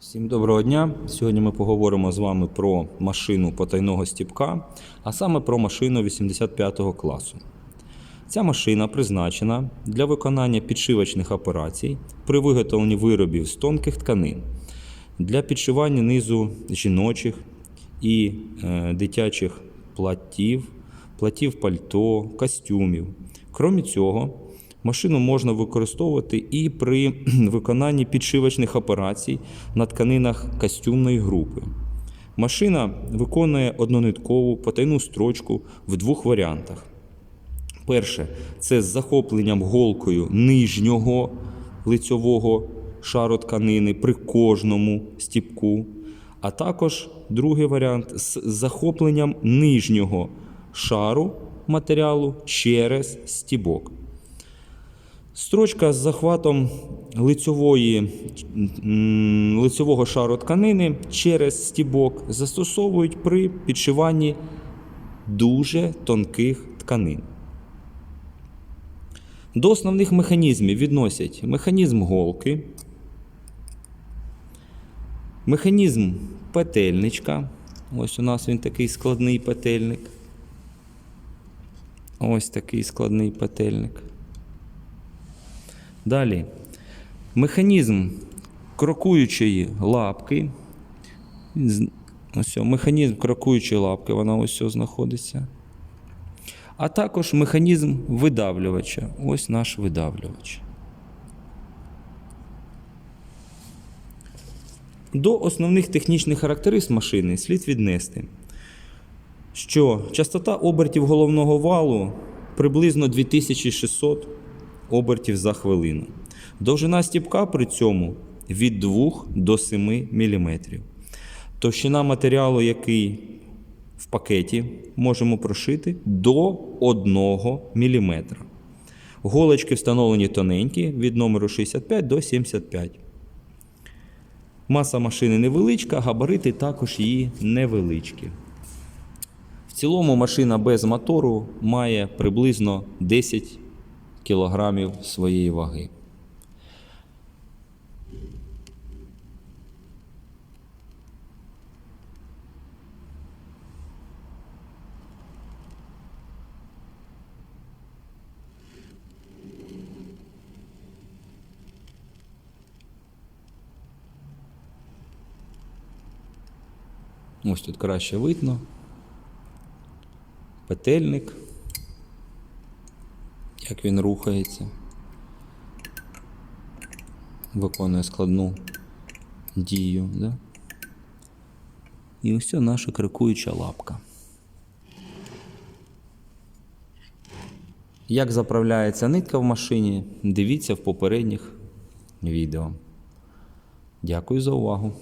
Всім доброго дня! Сьогодні ми поговоримо з вами про машину потайного стіпка, а саме про машину 85 класу. Ця машина призначена для виконання підшивочних операцій при виготовленні виробів з тонких тканин для підшивання низу жіночих і е, дитячих платтів, платів пальто, костюмів. Крім цього, машину можна використовувати і при виконанні підшивочних операцій на тканинах костюмної групи. Машина виконує однониткову потайну строчку в двох варіантах. Перше це з захопленням голкою нижнього лицьового шару тканини при кожному стіпку, а також другий варіант з захопленням нижнього шару матеріалу через стібок. Строчка з захватом лицьової, лицьового шару тканини через стібок застосовують при підшиванні дуже тонких тканин. До основних механізмів відносять механізм голки, механізм петельничка. Ось у нас він такий складний петельник. Ось такий складний петельник. Далі. Механізм крокуючої лапки. Ось, механізм крокуючої лапки, вона ось знаходиться. А також механізм видавлювача. Ось наш видавлювач. До основних технічних характеристик машини слід віднести, що частота обертів головного валу приблизно 2600 обертів за хвилину. Довжина стіпка при цьому від 2 до 7 мм. Товщина матеріалу, який в пакеті можемо прошити до 1 мм. Голочки встановлені тоненькі від номеру 65 до 75. Маса машини невеличка, габарити також її невеличкі. В цілому машина без мотору має приблизно 10 кг своєї ваги. Ось тут краще видно. Петельник. Як він рухається. Виконує складну дію. Да? І ось це наша крикуюча лапка. Як заправляється нитка в машині, дивіться в попередніх відео. Дякую за увагу.